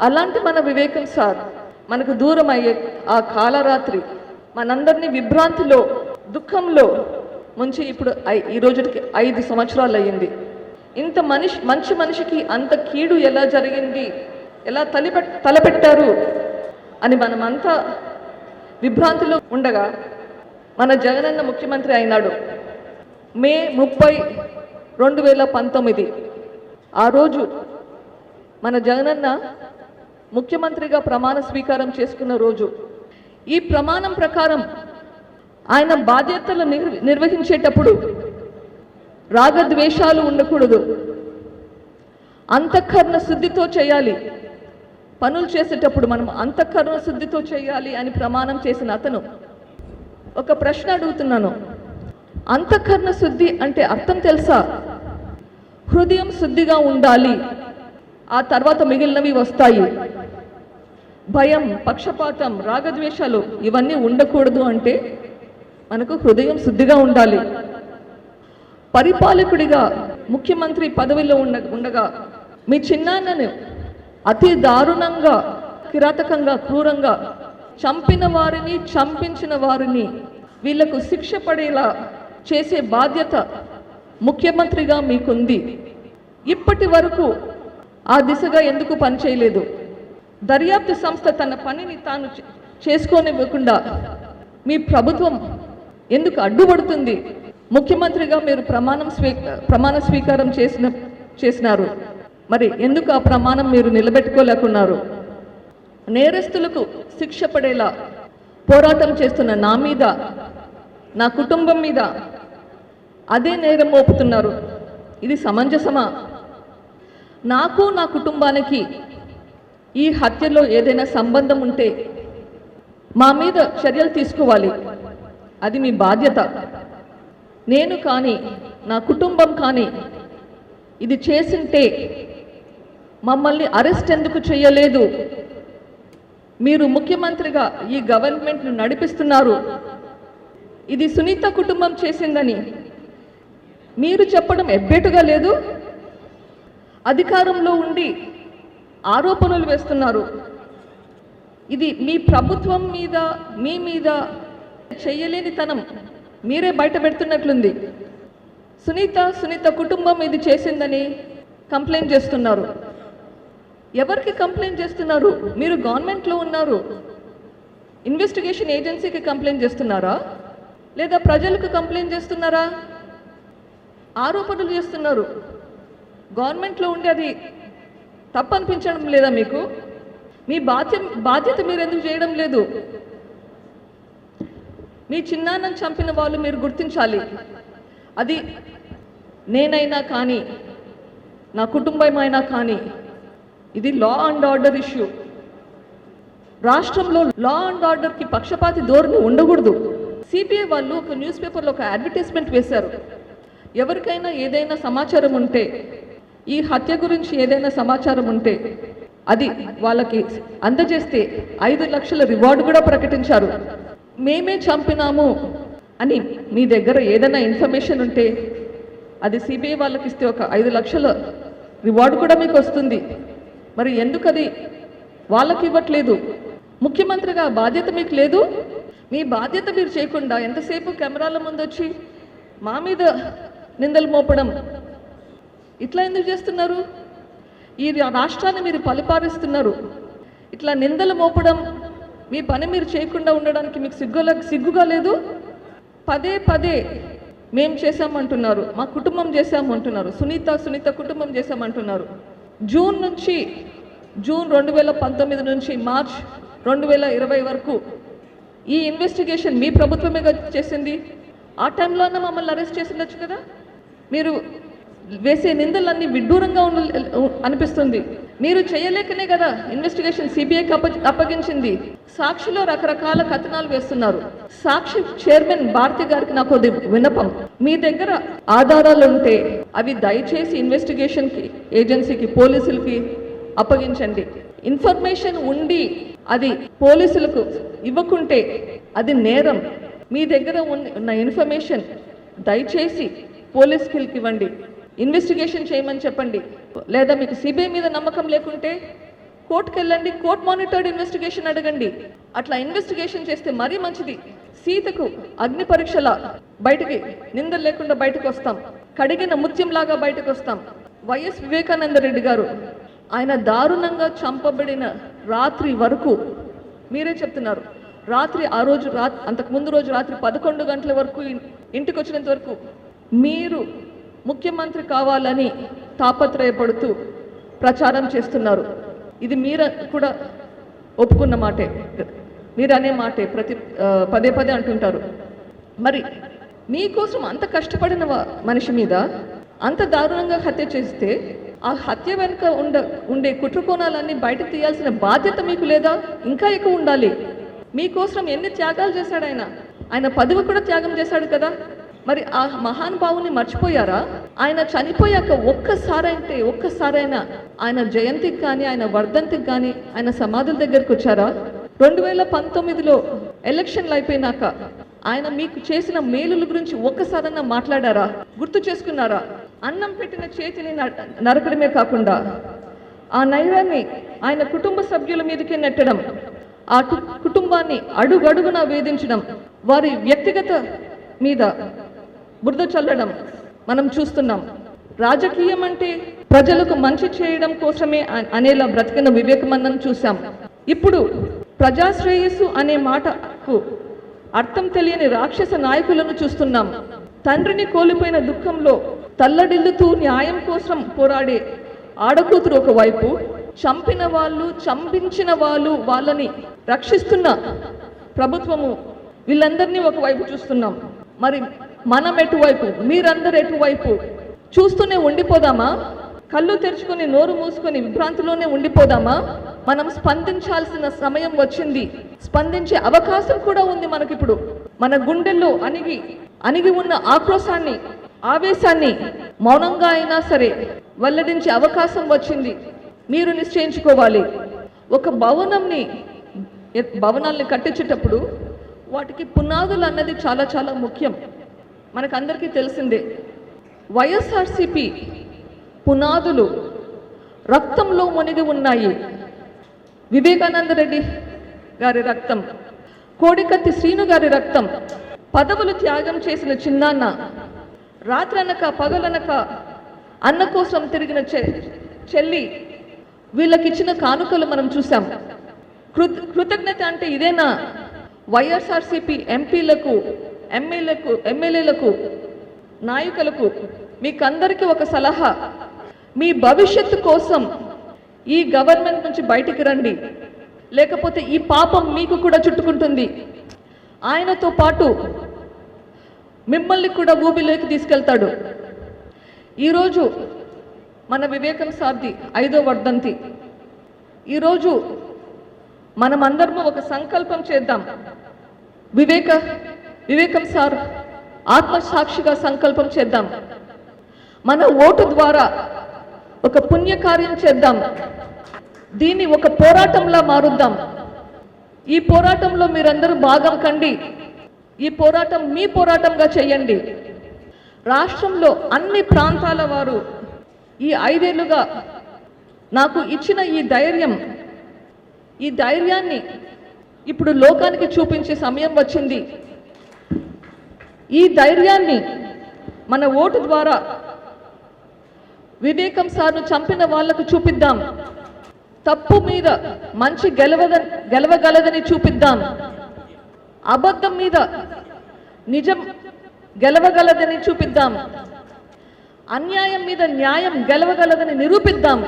అలాంటి మన వివేకం సార్ మనకు దూరం అయ్యే ఆ కాలరాత్రి మనందరినీ విభ్రాంతిలో దుఃఖంలో ముంచి ఇప్పుడు ఐ- ఈ రోజుకి ఐదు సంవత్సరాలు అయ్యింది. ఇంత మనిషి మంచి మనిషికి అంత కీడు ఎలా జరిగింది? ఎలా తలిపెట్ తలపెట్టారు? అని మనమంతా విభ్రాంతిలో ఉండగా మన జగనన్న ముఖ్యమంత్రి అయినాడు. మే ముప్పై రెండు వేల పంతొమ్మిది. ఆ రోజు మన జగనన్న ముఖ్యమంత్రిగా ప్రమాణ స్వీకారం చేసుకున్న రోజు. ఈ ప్రమాణం ప్రకారం ఆయన బాధ్యతలు నిర్వహించేటప్పుడు రాగద్వేషాలు ఉండకూడదు. అంతఃకరణ శుద్ధితో చేయాలి. పనులు చేసేటప్పుడు మనం అంతఃకరణ శుద్ధితో చేయాలి అని ప్రమాణం చేసిన అతను. ఒక ప్రశ్న అడుగుతున్నాను. అంతఃకరణ శుద్ధి అంటే అర్థం తెలుసా? హృదయం శుద్ధిగా ఉండాలి. ఆ తర్వాత మిగిలినవి వస్తాయి. భయం పక్షపాతం రాగద్వేషాలు ఇవన్నీ ఉండకూడదు అంటే మనకు హృదయం శుద్ధిగా ఉండాలి. పరిపాలకుడిగా ముఖ్యమంత్రి పదవిలో ఉండ ఉండగా మీ చిన్నాన్నను అతి దారుణంగా కిరాతకంగా క్రూరంగా చంపిన వారిని చంపించిన వారిని వీళ్ళకు శిక్ష పడేలా చేసే బాధ్యత ముఖ్యమంత్రిగా మీకుంది. ఇప్పటి వరకు ఆ దిశగా ఎందుకు పనిచేయలేదు? దర్యాప్తు సంస్థ తన పనిని తాను చేసుకోనివ్వకుండా మీ ప్రభుత్వం ఎందుకు అడ్డుపడుతుంది? ముఖ్యమంత్రిగా మీరు ప్రమాణం స్వీ ప్రమాణ స్వీకారం చేసిన చేసినారు. మరి ఎందుకు ఆ ప్రమాణం మీరు నిలబెట్టుకోలేకున్నారు? నేరస్తులకు శిక్ష పడేలా పోరాటం చేస్తున్న నా మీద నా కుటుంబం మీద అదే నేరం మోపుతున్నారు. ఇది సమంజసమా? నాకు నా కుటుంబానికి ఈ హత్యలో ఏదైనా సంబంధం ఉంటే మా మీద చర్యలు తీసుకోవాలి. అది మీ బాధ్యత. నేను కానీ నా కుటుంబం కానీ ఇది చేసింటే మమ్మల్ని అరెస్ట్ ఎందుకు చేయలేదు? మీరు ముఖ్యమంత్రిగా ఈ గవర్నమెంట్ను నడిపిస్తున్నారు. ఇది సునీత కుటుంబం చేసిందని మీరు చెప్పడం ఎబ్బేటుగా లేదు? అధికారంలో ఉండి ఆరోపణలు వేస్తున్నారు. ఇది మీ ప్రభుత్వం మీద మీ మీద చేయలేని తనం మీరే బయట పెడుతున్నట్లుంది. సునీత సునీత కుటుంబం ఇది చేసిందని కంప్లైంట్ చేస్తున్నారు. ఎవరికి కంప్లైంట్ చేస్తున్నారు? మీరు గవర్నమెంట్లో ఉన్నారు. ఇన్వెస్టిగేషన్ ఏజెన్సీకి కంప్లైంట్ చేస్తున్నారా? లేదా ప్రజలకు కంప్లైంట్ చేస్తున్నారా? ఆరోపణలు చేస్తున్నారు. గవర్నమెంట్లో ఉండే అది తప్పు అనిపించడం లేదా మీకు? మీ బాధ్య బాధ్యత మీరు ఎందుకు చేయడం లేదు? మీ చిన్నాన్నను చంపిన వాళ్ళు మీరు గుర్తించాలి. అది నేనైనా కానీ నా కుటుంబమైనా కానీ ఇది లా అండ్ ఆర్డర్ ఇష్యూ రాష్ట్రంలో లా అండ్ ఆర్డర్కి పక్షపాతి ధోరణి ఉండకూడదు. సిపిఐ వాళ్ళు ఒక న్యూస్ పేపర్లో ఒక అడ్వర్టైజ్మెంట్ వేశారు. ఎవరికైనా ఏదైనా సమాచారం ఉంటే ఈ హత్య గురించి ఏదైనా సమాచారం ఉంటే అది వాళ్ళకి అందజేస్తే ఐదు లక్షల రివార్డు కూడా ప్రకటించారు. మేమే చంపినాము అని మీ దగ్గర ఏదైనా ఇన్ఫర్మేషన్ ఉంటే అది సిబిఐ వాళ్ళకి ఇస్తే ఒక ఐదు లక్షల రివార్డు కూడా మీకు వస్తుంది. మరి ఎందుకు అది వాళ్ళకి ఇవ్వట్లేదు? ముఖ్యమంత్రిగా బాధ్యత మీకు లేదు? మీ బాధ్యత మీరు చేయకుండా ఎంతసేపు కెమెరాల ముందు వచ్చి మా మీద నిందలు మోపడం ఇట్లా ఎందుకు చేస్తున్నారు? ఈ రాష్ట్రాన్ని మీరు పరిపాలిస్తున్నారు. ఇట్లా నిందలు మోపడం మీ పని మీరు చేయకుండా ఉండడానికి మీకు సిగ్గుల సిగ్గుగా లేదు? పదే పదే మేం చేశామంటున్నారు మా కుటుంబం చేశామంటున్నారు సునీత సునీత కుటుంబం చేశామంటున్నారు. జూన్ నుంచి జూన్ రెండు వేల పంతొమ్మిది నుంచి మార్చ్ రెండు వేల ఇరవై వరకు ఈ ఇన్వెస్టిగేషన్ మీ ప్రభుత్వమే చేసింది. ఆ టైంలోనే మమ్మల్ని అరెస్ట్ చేసిండొచ్చు కదా? మీరు వేసే నిందలన్నీ విడ్డూరంగా ఉన్న అనిపిస్తుంది. మీరు చేయలేకనే కదా ఇన్వెస్టిగేషన్ సిబిఐకి అప్ప అప్పగించింది. సాక్షిలో రకరకాల కథనాలు వేస్తున్నారు. సాక్షి చైర్మన్ భారతి గారికి నాకు వినపం విన్నపం. మీ దగ్గర ఆధారాలు ఉంటే అవి దయచేసి ఇన్వెస్టిగేషన్కి ఏజెన్సీకి పోలీసులకి అప్పగించండి. ఇన్ఫర్మేషన్ ఉండి అది పోలీసులకు ఇవ్వకుంటే అది నేరం. మీ దగ్గర ఉన్న- ఉన్న ఇన్ఫర్మేషన్ దయచేసి పోలీస్కి ఇవ్వండి. ఇన్వెస్టిగేషన్ చేయమని చెప్పండి. లేదా మీకు సిబిఐ మీద నమ్మకం లేకుంటే కోర్టుకు వెళ్ళండి కోర్ట్ మానిటర్డ్ ఇన్వెస్టిగేషన్ అడగండి. అట్లా ఇన్వెస్టిగేషన్ చేస్తే మరీ మంచిది. సీతకు అగ్ని పరీక్షల బయటికి నిందలు లేకుండా బయటకు వస్తాం. కడిగిన ముత్యంలాగా బయటకు వస్తాం. వైఎస్ వివేకానంద రెడ్డి గారు ఆయన దారుణంగా చంపబడిన రాత్రి వరకు మీరే చెప్తున్నారు. రాత్రి ఆ రోజు రా అంతకు ముందు రోజు రాత్రి పదకొండు గంటల వరకు ఇంటికి వచ్చినంత వరకు మీరు ముఖ్యమంత్రి కావాలని తాపత్రయపడుతూ ప్రచారం చేస్తున్నారు. ఇది మీరు కూడా ఒప్పుకున్న మాటే మీరు అనే మాటే ప్రతి పదే పదే అంటుంటారు. మరి మీకోసం అంత కష్టపడిన మనిషి మీద అంత దారుణంగా హత్య చేస్తే ఆ హత్య వెనుక ఉండ ఉండే కుట్రకోణాలన్నీ బయటకు తీయాల్సిన బాధ్యత మీకు లేదా? ఇంకా ఎక్కువ ఉండాలి. మీకోసం ఎన్ని త్యాగాలు చేశాడు ఆయన? ఆయన పదవి కూడా త్యాగం చేశాడు కదా? మరి ఆ మహానుభావుని మర్చిపోయారా? ఆయన చనిపోయాక ఒక్కసారైతే ఒక్కసారైనా ఆయన జయంతికి కానీ ఆయన వర్ధంతికి కానీ ఆయన సమాధుల దగ్గరికి వచ్చారా? రెండు వేల పంతొమ్మిదిలో ఎలక్షన్లు అయిపోయినాక ఆయన మీకు చేసిన మేలుల గురించి ఒక్కసారన్నా మాట్లాడారా? గుర్తు చేసుకున్నారా? అన్నం పెట్టిన చేతిని న- నరకడమే కాకుండా ఆ నైరాన్ని ఆయన కుటుంబ సభ్యుల మీదకే నెట్టడం ఆ కుటుంబాన్ని అడుగడుగున వేధించడం వారి వ్యక్తిగత మీద బురద చల్లడం మనం చూస్తున్నాం. రాజకీయం అంటే ప్రజలకు మంచి చేయడం కోసమే అనేలా బ్రతికిన వివేకమన్నం చూశాం. ఇప్పుడు ప్రజాశ్రేయస్సు అనే మాటకు అర్థం తెలియని రాక్షస నాయకులను చూస్తున్నాం. తండ్రిని కోల్పోయిన దుఃఖంలో తల్లడిల్లుతూ న్యాయం కోసం పోరాడే ఆడకూతురు ఒకవైపు చంపిన వాళ్ళు చంపించిన వాళ్ళు వాళ్ళని రక్షిస్తున్న ప్రభుత్వము వీళ్ళందరినీ ఒకవైపు చూస్తున్నాం. మరి మనం ఎటువైపు మీరందరు ఎటువైపు? చూస్తూనే ఉండిపోదామా? కళ్ళు తెరుచుకొని నోరు మూసుకొని విభ్రాంతిలోనే ఉండిపోదామా? మనం స్పందించాల్సిన సమయం వచ్చింది. స్పందించే అవకాశం కూడా ఉంది మనకిప్పుడు. మన గుండెల్లో అణిగి అణిగి ఉన్న ఆక్రోశాన్ని ఆవేశాన్ని మౌనంగా అయినా సరే వెల్లడించే అవకాశం వచ్చింది. మీరు నిశ్చయించుకోవాలి. ఒక భవనంని భవనాల్ని కట్టించేటప్పుడు వాటికి పునాదులు అన్నది చాలా చాలా ముఖ్యం. మనకందరికీ తెలిసిందే వైఎస్ఆర్సిపి పునాదులు రక్తంలో మునిగి ఉన్నాయి. వివేకానంద రెడ్డి గారి రక్తం కోడికత్తి శ్రీను గారి రక్తం పదవులు త్యాగం చేసిన చిన్నాన్న రాత్రనక పగలనక అన్న కోసం తిరిగిన చె చెల్లి వీళ్ళకిచ్చిన కానుకలు మనం చూసాం కృతజ్ఞత అంటే ఇదేనా? వైఎస్ఆర్సిపి ఎంపీలకు ఎమ్మెల్యేలకు ఎమ్మెల్యేలకు నాయకులకు మీకందరికీ ఒక సలహా. మీ భవిష్యత్తు కోసం ఈ గవర్నమెంట్ నుంచి బయటికి రండి. లేకపోతే ఈ పాపం మీకు కూడా చుట్టుకుంటుంది. ఆయనతో పాటు మిమ్మల్ని కూడా భూమిలోకి తీసుకెళ్తాడు. ఈరోజు మన వివేకం సాధి ఐదో వర్ధంతి. ఈరోజు మనమందరము ఒక సంకల్పం చేద్దాం. వివేక వివేకం సార్ ఆత్మసాక్షిగా సంకల్పం చేద్దాం. మన ఓటు ద్వారా ఒక పుణ్యకార్యం చేద్దాం. దీన్ని ఒక పోరాటంలా మారుద్దాం. ఈ పోరాటంలో మీరందరూ భాగం కండి. ఈ పోరాటం మీ పోరాటంగా చేయండి. రాష్ట్రంలో అన్ని ప్రాంతాల వారు ఈ ఐదేళ్ళుగా నాకు ఇచ్చిన ఈ ధైర్యం ఈ ధైర్యాన్ని ఇప్పుడు లోకానికి చూపించే సమయం వచ్చింది. ఈ ధైర్యాన్ని మన ఓటు ద్వారా వివేకం సార్ను చంపిన వాళ్ళకు చూపిద్దాం. తప్పు మీద మంచి గెలవద గెలవగలదని చూపిద్దాం. అబద్ధం మీద నిజం గెలవగలదని చూపిద్దాం. అన్యాయం మీద న్యాయం గెలవగలదని నిరూపిద్దాం.